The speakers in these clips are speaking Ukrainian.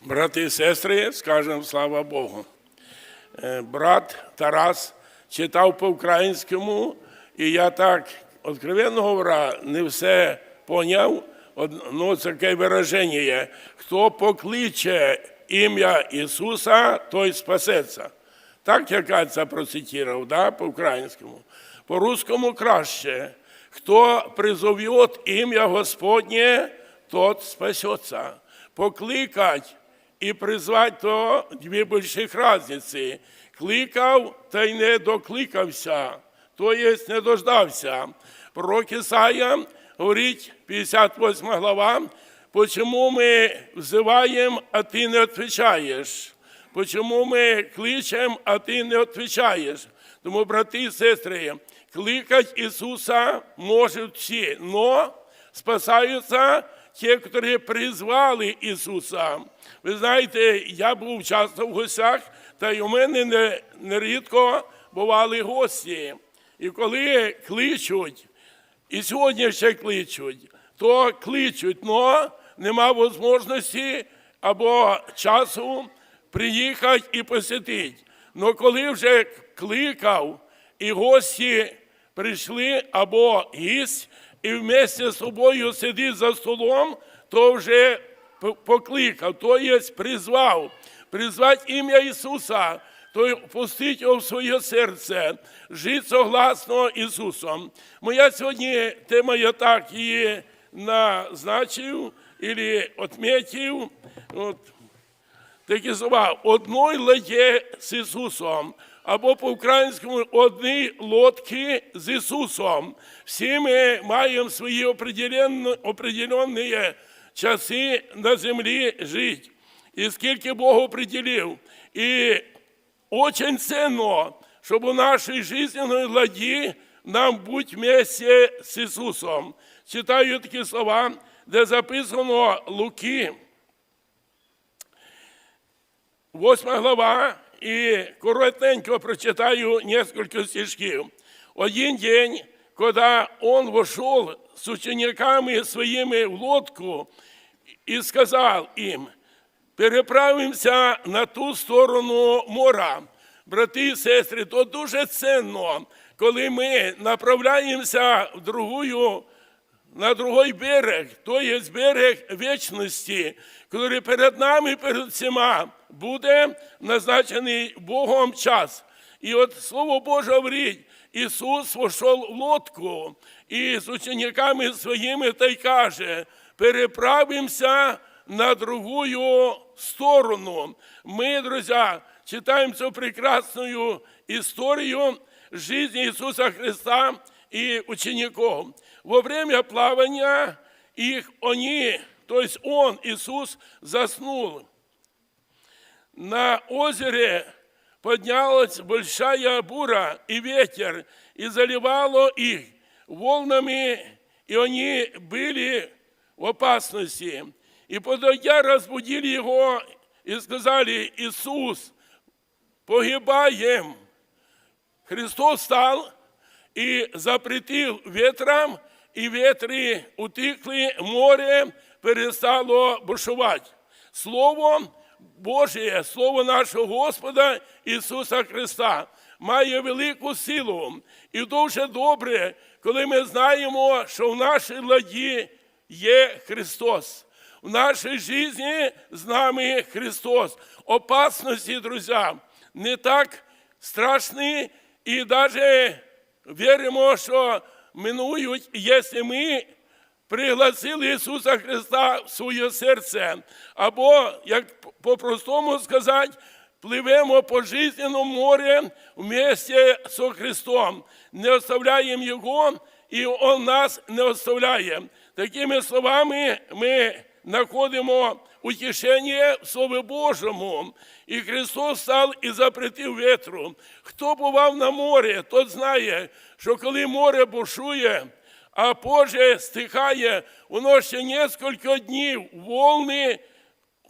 Брати і сестри, скажемо слава Богу. Е, Брат Тарас читав по-українському, і я так відкровенно говорю, не все поняв. Од- Ну, таке вираження є. Хто покличе ім'я Ісуса, той спасеться. Так я кажеться, процитував, да, по-українському. По-русскому краще. Хто призовет ім'я Господнє, тот спасется. Покликать і призвать то дві больших разниці. Кликав та й не докликався, то є не дождався. Пророк Ісая говорить, 58 глава, почему ми взиваємо, а ти не відповідаєш? Почому ми кличемо, а ти не відповідаєш? Тому, брати і сестри, кликать Ісуса можуть всі, но спасаються ті, які призвали Ісуса. Ви знаєте, я був часто в гостях, та й у мене не- нерідко бували гості. І коли кличуть, і сьогодні ще кличуть, то кличуть, но нема можливості або часу приїхати і посетити. Но коли вже кликав, і гості прийшли або гість, і вместе з собою сидить за столом, то вже покликав, то є призвав, призвати ім'я Ісуса, то пустить його в своє серце, жити согласно Ісусом. Моя сьогодні тема я так її назначив, або відмітив, от, такі слова одной ладє з Ісусом, або по-українському одні лодки з Ісусом. Всі ми маємо свої определенні часи на землі жити. І скільки Бог определив. І очень ценно, щоб у нашій жизненной ладі нам бути вместе з Ісусом. Читаю такі слова, де записано Луки, Восьма глава, і коротенько прочитаю несколько стишків. Один день, когда он вошел с учениками своими в лодку и сказал им, переправимося на ту сторону мора. Брати і сестри, то дуже ценно, коли ми направляємося в другую на другой берег, то є берег вічності, який перед нами, перед всіма, буде назначений Богом час. І от Слово Боже говорить, Ісус вошов в лодку і з учениками своїми та й каже, переправимося на другую сторону. Ми, друзі, читаємо цю прекрасну історію жизни Ісуса Христа и учеников. Во время плавания их они, то есть Он, Иисус, заснул. На озере поднялась большая бура и ветер, и заливало их волнами, и они были в опасности. И подойдя, разбудили его и сказали, Иисус, погибаем. Христос стал и запретил ветрам, и ветры утихли, море перестало бушувати. Слово Божє, Слово нашого Господа Ісуса Христа має велику силу. І дуже добре, коли ми знаємо, що в нашій ладі є Христос. В нашій житті з нами Христос. Опасності, друзі, не так страшні і навіть віримо, що минують, якщо ми пригласили Ісуса Христа в своє серце, або, як по-простому сказати, пливемо по жизненному морі вместе з Христом, не оставляємо Його, і Он нас не оставляє. Такими словами ми знаходимо утішення в Слові Божому. І Христос став і запретив ветру. Хто бував на морі, тот знає, що коли море бушує, а позже стихає, воно ще кілька днів волни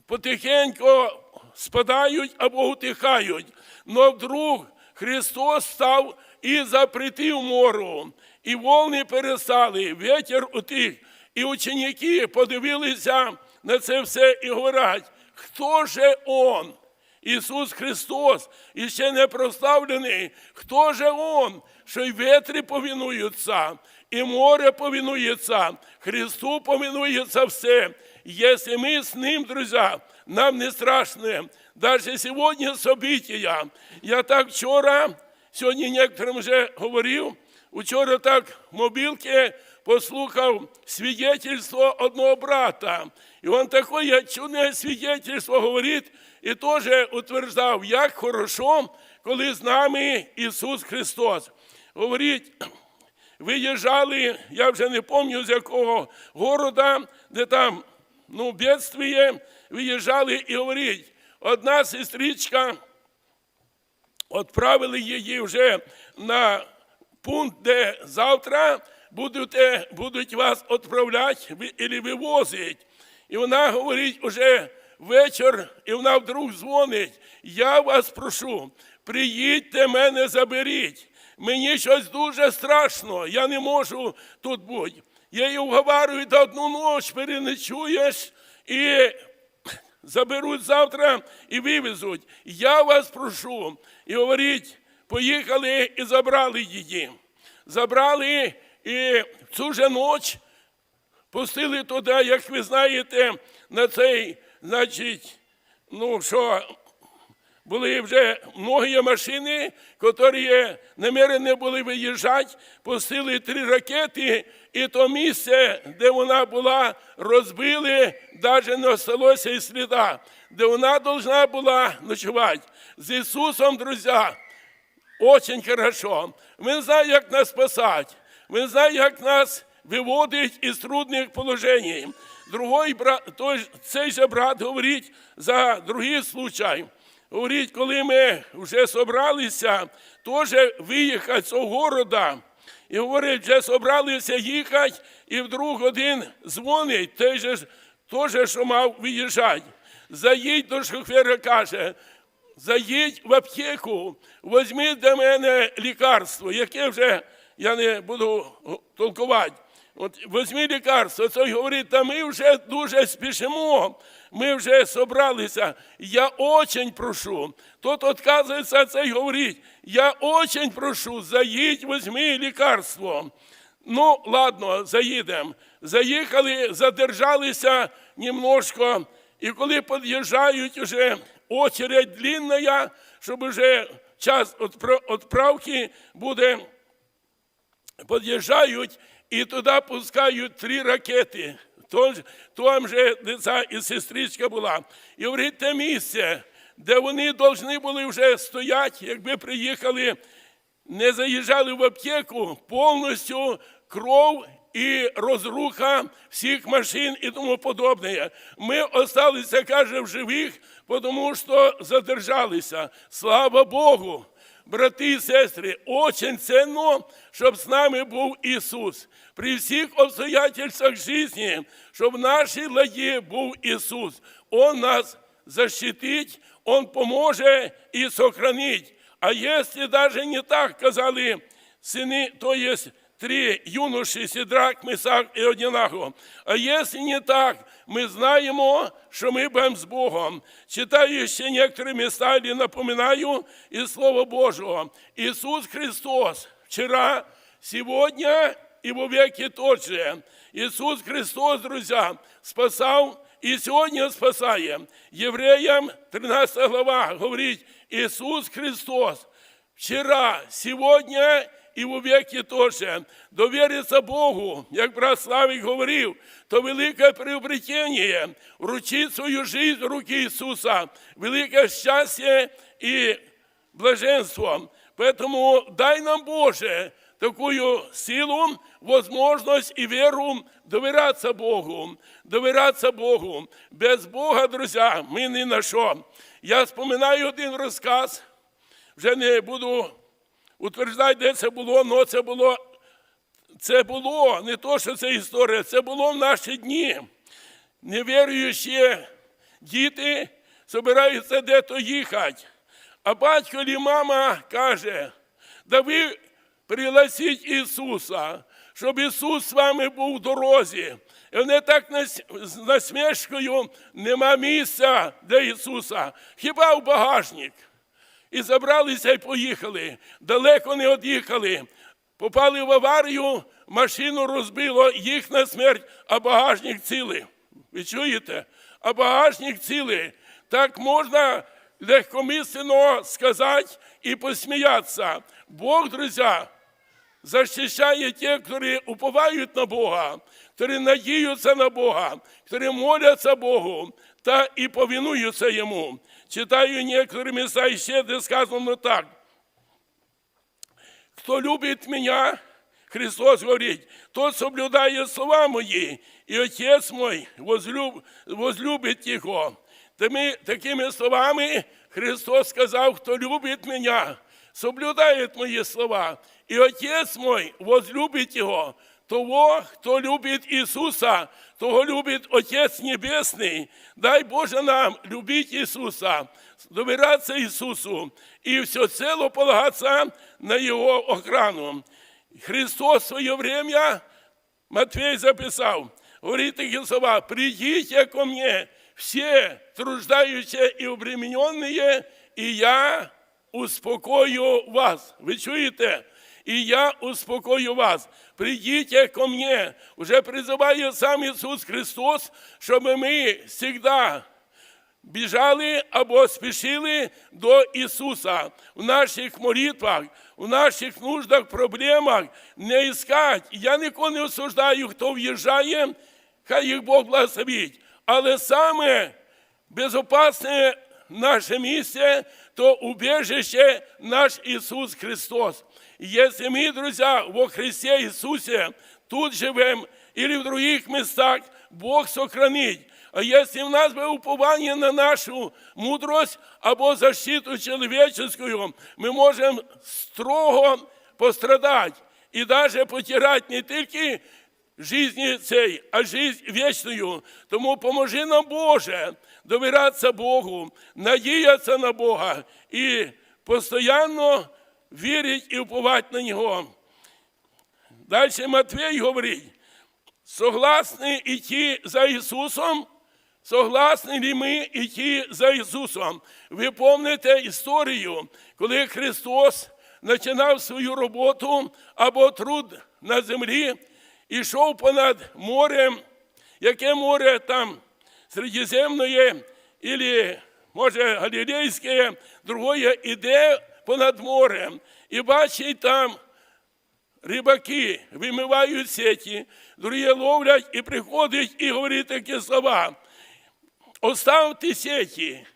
потихеньку спадають або утихають. Но вдруг Христос став і запретив мору, і волни перестали, ветер утих, і ученики подивилися на це все і говорять, хто же Он? Ісус Христос, і ще не прославлений, хто же Он, що й ветри повинуються, і море повинується, Христу повинується все. Якщо ми з Ним, друзі, нам не страшно. Даже сьогодні события. Я так вчора, сьогодні некоторим вже говорив, Учора так в мобілці послухав свідетельство одного брата. І він таке чудне свідетельство говорить і теж утверждав, як хорошо, коли з нами Ісус Христос. Говорить, виїжджали, я вже не пам'ятаю з якого города, де там ну, бедствіє, виїжджали і говорить, одна сестричка відправили її вже на пункт, де завтра будете, будуть вас відправляти або вивозити. І вона говорить уже вечір, і вона вдруг дзвонить. Я вас прошу, приїдьте мене заберіть. Мені щось дуже страшно, я не можу тут бути. Я її вговарюю, до одну ніч переночуєш і заберуть завтра і вивезуть. Я вас прошу. І говорить, поїхали і забрали її. Забрали і в цю же ніч пустили туди, як ви знаєте, на цей, значить, ну що, були вже многі машини, які намірені були виїжджати, пустили три ракети, і то місце, де вона була, розбили, навіть не осталося і сліда, де вона повинна була ночувати. З Ісусом, друзі, Очень хорошо. Ми знаємо, як нас спасати. Ми знаємо, як нас виводить із трудних положень. Другой брат, той, цей же брат говорить за другий случай. Говорить, коли ми вже собралися, теж виїхати з города. І говорить, вже собралися їхати, і вдруг один дзвонить, той же теж, що мав виїжджати. Заїдь до шофера, каже, заїдь в аптеку, візьми до мене лікарство, яке вже я не буду толкувати. От візьми лікарство, той говорить, та ми вже дуже спішимо, ми вже собралися. Я очень прошу. Тот відказується, цей говорить, я очень прошу, заїдь, візьми лікарство. Ну, ладно, заїдемо. Заїхали, задержалися немножко, і коли під'їжджають уже очередь длинна, щоб вже час відправки буде, під'їжджають і туди пускають три ракети. Тож, там же ця і сестричка була. І говорить, те місце, де вони повинні були вже стояти, якби приїхали не заїжджали в аптеку, повністю кров і розруха всіх машин і тому подобне. Ми осталися, каже, в живих, тому що задержалися. Слава Богу! Брати і сестри, дуже цінно, щоб з нами був Ісус. При всіх обстоятельствах житті, щоб в нашій ладі був Ісус. Он нас защитить, Он поможе і сохранить. А якщо навіть не так, казали сини, то есть три юноши, Сидрак, Месах и Одинаго. А если не так, мы знаем, что мы будем с Богом. Читаю еще некоторые места или напоминаю из Слова Божьего. Иисус Христос вчера, сегодня и во веки тот же. Иисус Христос, друзья, спасал и сегодня спасає. Євреям 13 глава говорить, Ісус Христос вчера, сегодня і у веки тоже. Довіриться Богу, як брат Славик говорив, то велике приобретення, вручити свою життя в руки Ісуса, велике щастя і блаженство. Поэтому дай нам, Боже, такую силу, возможность и веру доверяться Богу, доверяться Богу. Без Бога, друзья, ми ні на що. Я вспоминаю один розказ, вже не буду утверждати, де це було, але це було, це було не то, що це історія, це було в наші дні. Невіруючі діти збираються дето їхати. А батько і мама каже, да ви пригласіть Ісуса, щоб Ісус з вами був в дорозі. І вони так з насмішкою нема місця для Ісуса. Хіба в багажник? І забралися і поїхали. Далеко не од'їхали. Попали в аварію, машину розбило, їх на смерть, а багажник цілий. Ви чуєте? А багажник цілий. Так можна легкомислено сказати і посміятися. Бог, друзі, защищає тех, которые уповают на Бога, которые надеются на Бога, которые молятся Богу, та и повинуются Ему. Читаю некоторые места еще, где сказано так. Кто любит меня, Христос говорит, тот соблюдает слова мои, и Отец мой возлюб, возлюбит его. Такими словами Христос сказав, хто любить меня, соблюдает мои слова, и Отец мой возлюбит его. Того, хто любить Ісуса, того любить Отець Небесний. Дай Боже нам любить Ісуса, довиратися Ісусу і всецело полагатися на Його охрану. Христос в своє время, Матвей записав, говорит такі слова, «Придите ко мне, все труждающие и обремененные, и я успокою вас». Ви чуєте? и я успокою вас. Придите ко мне. Уже призывает сам Иисус Христос, чтобы мы всегда біжали або спішили до Ісуса в наших молитвах, в наших нуждах, проблемах, не іскать. Я нікого не осуждаю, хто в'їжджає, хай їх Бог благословить. Але саме безопасне наше місце, то убежище наш Ісус Христос. Если мы, друзья, во Христе Иисусе тут живем или в других местах, Бог сохранить. А если в нас бы упование на нашу мудрость або защиту человеческую, мы можем строго пострадать и даже потерять не только жизни цей, а жизнь вечную. Тому поможи нам, Боже, довиратися Богу, надіятися на Бога і постійно вірити і уповати на Нього. Далі Матвій говорить, согласні йти за Ісусом, согласні ли ми йти за Ісусом? Ви пам'ятаєте історію, коли Христос починав свою роботу або труд на землі, ішов понад морем, яке море там Середземне, или, може, Галілейське, другое іде понад морем і бачить там рибаки вимивають сеті, другі ловлять і приходять і говорять такі слова. Оставьте сети,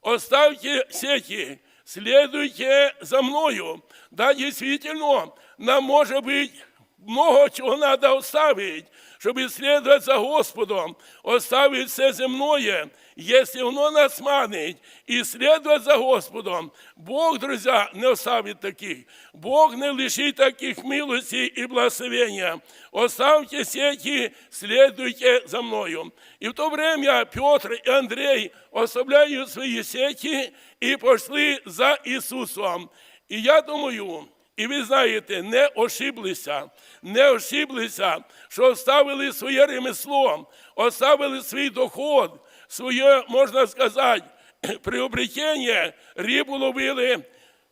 оставьте сети, следуйте за мною. Да, действительно, нам может быть много чего надо оставить, чтобы следовать за Господом, оставить все земное, если оно нас манит, и следовать за Господом. Бог, друзья, не оставит таких. Бог не лишит таких милостей и благословения. Оставьте сети, следуйте за мною. И в то время Петр и Андрей оставляют свои сети и пошли за Иисусом. І я думаю, і ви знаєте, не ошиблися, не ошиблися, що оставили своє ремесло, оставили свій доход, своє, можна сказати, приобретення, рибу ловили,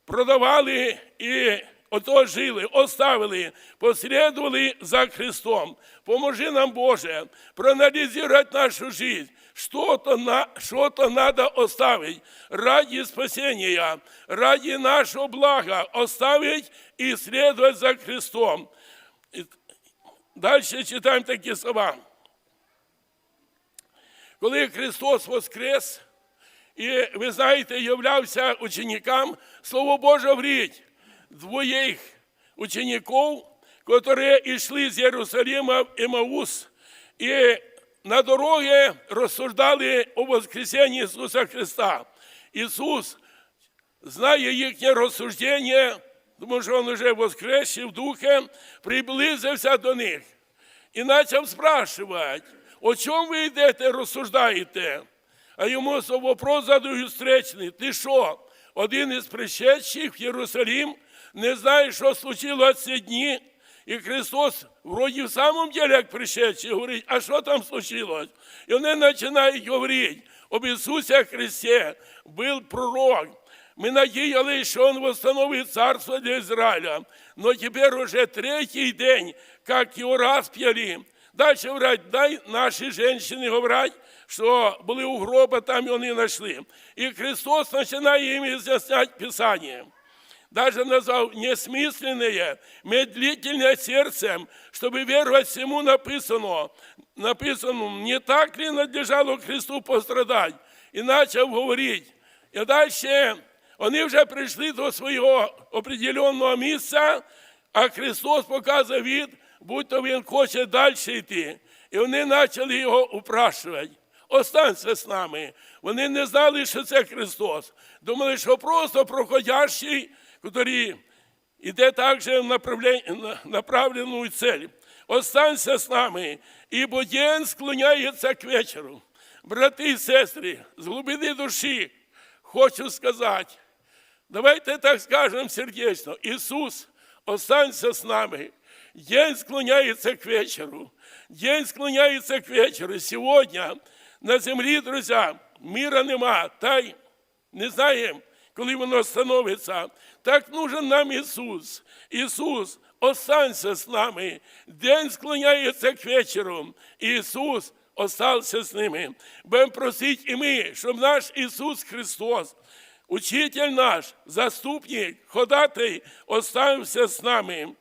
продавали і ото жили, оставили, послідували за Христом. Поможи нам, Боже, проаналізувати нашу жизнь. Что-то, на, что-то надо оставить ради спасения, ради нашего блага, оставить и следовать за Христом. И Дальше читаем такие слова. Коли Христос воскрес, і ви знаєте, являвся ученикам, Слово Боже говорить, двоїх учеників, які йшли з Єрусалима в Емаус, і на дороге розсуждали о Воскресенні Ісуса Христа. Ісус, знає їхнє розсуждення, тому що Він вже воскресив духом, приблизився до них і почав спрашивати, о чому ви йдете, розсуждаєте? А йому вопрос задають встречний. Ти що, один із пришедших в Єрусалим, не знаєш, що случилося ці дні? І Христос, вроді в самом деле, як пришедший, говорить, а що там случилось? І вони починають говорити, об Ісусі Христі був пророк. Ми надіялися, що Він восстановить царство для Израиля. Но тепер уже третій день, як його розп'яли. Далі говорять, дай наші жінки говорять, що були у гроба, там вони знайшли. І Христос починає їм роз'ясняти Писання даже назвал несмысленное, медлительное сердцем, чтобы веровать всему написано. Написано, не так ли надлежало Христу пострадать? І почав говорити. І далі вони вже прийшли до свого определенного місця, а Христос показує від, будь-то Він хоче далі йти. І вони почали його упрашувати. Останься з нами. Вони не знали, що це Христос. Думали, що просто проходящий, який йде також в направлен- направлену цель. Останься з нами, ібо день склоняється к вечору. Брати і сестри, з глибини душі хочу сказати, давайте так скажемо сердечно, Ісус, останься з нами. День склоняється к вечору. День склоняється к вечору. Сьогодні на землі, друзі, міра нема. Та й не знаємо, коли воно становиться. Так нужен нам Ісус. Ісус, останься з нами. День склоняється к вечору. Ісус остався з ними. Будемо просити і ми, щоб наш Ісус Христос, учитель наш, заступник, ходатай, оставився з нами.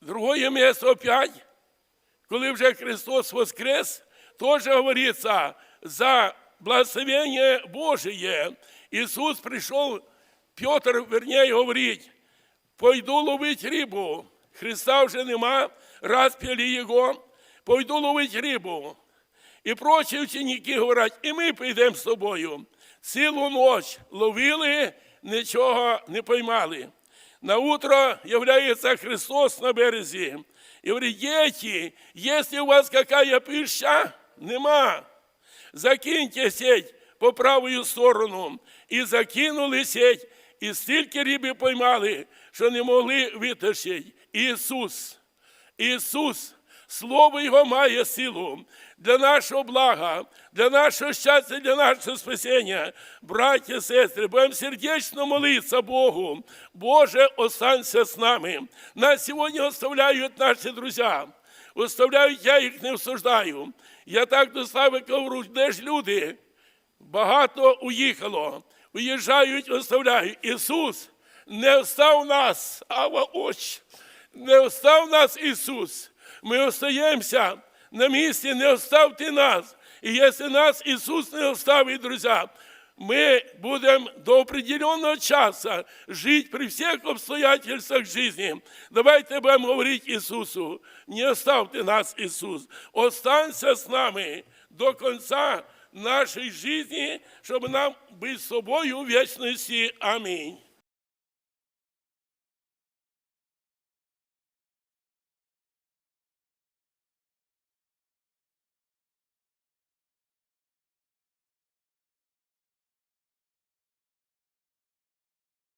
Другое место опять, коли вже Христос воскрес, теж говориться за благословение Божие. Ісус прийшов, Петр, вернее, говорить, пойду ловить рибу. Христа вже нема, розп'яли його, пойду ловить рибу. І прочі ученики говорять, і ми підемо з тобою. Цілу ніч ловили, нічого не поймали. На утро является Христос на березі. І говорить, діти, якщо у вас какая пища, нема. Закиньте сеть по правую сторону. І закинули сеть, і стільки риби поймали, що не могли витащити. Ісус, Ісус, Слово Його має силу для нашого блага, для нашого щастя, для нашого спасіння. Браті і сестри, будемо сердечно молитися Богу. Боже, останься з нами. Нас сьогодні оставляють наші друзі. Оставляють, я їх не осуждаю. Я так до слави говорю, де ж люди? Багато уїхало. Уїжджають, оставляють. Ісус не остав нас, ава очі. Не остав нас Ісус. Ми остаємося на місці, не оставте нас. І якщо нас Ісус не оставить, друзі, ми будемо до определенного часу жити при всіх обстоятельствах житті. Давайте будемо говорити Ісусу, не оставте нас, Ісус. Останься з нами до кінця нашої житті, щоб нам бути з собою у вічності. Амінь.